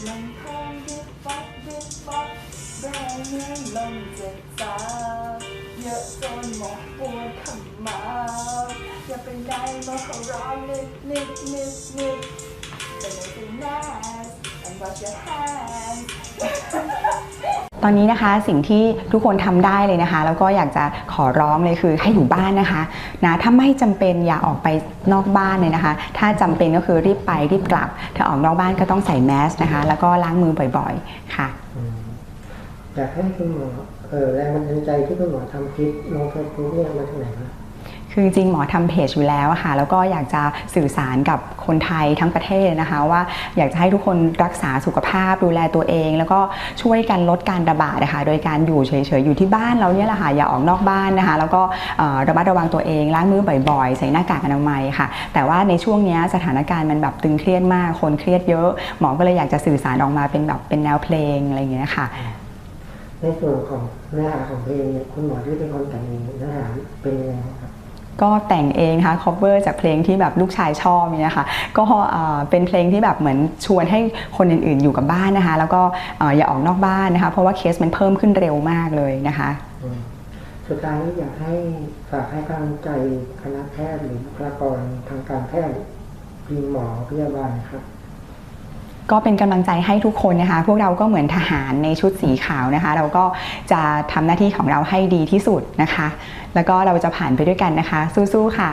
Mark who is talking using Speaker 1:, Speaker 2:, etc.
Speaker 1: เจ็บมันคงดิบฟักดิบฟักแรงเงินลมเจ็บตาเยอะจนหมองปวดขมาอย่าเป็นไหนมาขอร้องนิดนิดนิดนิด But nothing nice and wash your hands
Speaker 2: ตอนนี้นะคะสิ่งที่ทุกคนทำได้เลยนะคะ แล้วก็อยากจะขอร้องเลยคือให้อยู่บ้านนะคะนะถ้าไม่จำเป็นอย่าออกไปนอกบ้านเลยนะคะ ถ้าจำเป็นก็คือรีบไปรีบกลับ ถ้าออกนอกบ้านก็ต้องใส่แมสนะคะ แล้วก็ล้างมือบ่อยๆค่ะ
Speaker 3: อืมอยากให้คุณหมอเออแรงบันดาลใจที่คุณหมอทำคลิปลงเฟซบุ๊กเนี่ยมาจากไหนคะ
Speaker 2: คือจริงหมอทำเพจอยู่แล้วอะค่ะแล้วก็อยากจะสื่อสารกับคนไทยทั้งประเทศนะคะ ว่าอยากจะให้ทุกคนรักษาสุขภาพดูแลตัวเอง แล้วก็ช่วยกันลดการระบาดนะคะโดยการอยู่เฉยๆอยู่ที่บ้านเราเนี่ยแหละค่ะอย่าออกนอกบ้านนะคะ แล้วก็ระมัดระวังตัวเองล้างมือบ่อยๆ ใส่หน้ากากอนามัยค่ะ แต่ว่าในช่วงนี้สถานการณ์มันแบบตึงเครียดมากคนเครียดเยอะ หมอก็เลยอยากจะสื่อสารออกมาเป็นแบบเป็นแนวเพลงอะไรอย่างเงี้ยค่ะ
Speaker 3: ในส่วนของเนื้อหาของเพลงเนี่ยคุณหมอที่เป็นคนแต่งเนื้อหาเป็นยังไงครับ
Speaker 2: ก็แต่งเองนะคะ cover จากเพลงที่แบบลูกชายชอบเนี่ยค่ะก็เป็นเพลงที่แบบเหมือนชวนให้คนอื่นๆอยู่กับบ้านนะคะ แล้วก็ออย่าออกนอกบ้านนะคะ เพราะว่าเคสมันเพิ่มขึ้นเร็วมากเลยนะคะ
Speaker 3: สุดท้ายนี้อยากให้ฝากให้กำลังใจคณะแพทย์หรือบุคลากรทางการแพทย์ทีมหมอพยาบาลครับ
Speaker 2: ก็เป็นกำลังใจให้ทุกคนนะคะ พวกเราก็เหมือนทหารในชุดสีขาวนะคะ เราก็จะทำหน้าที่ของเราให้ดีที่สุดนะคะ แล้วก็เราจะผ่านไปด้วยกันนะคะ สู้ๆค่ะ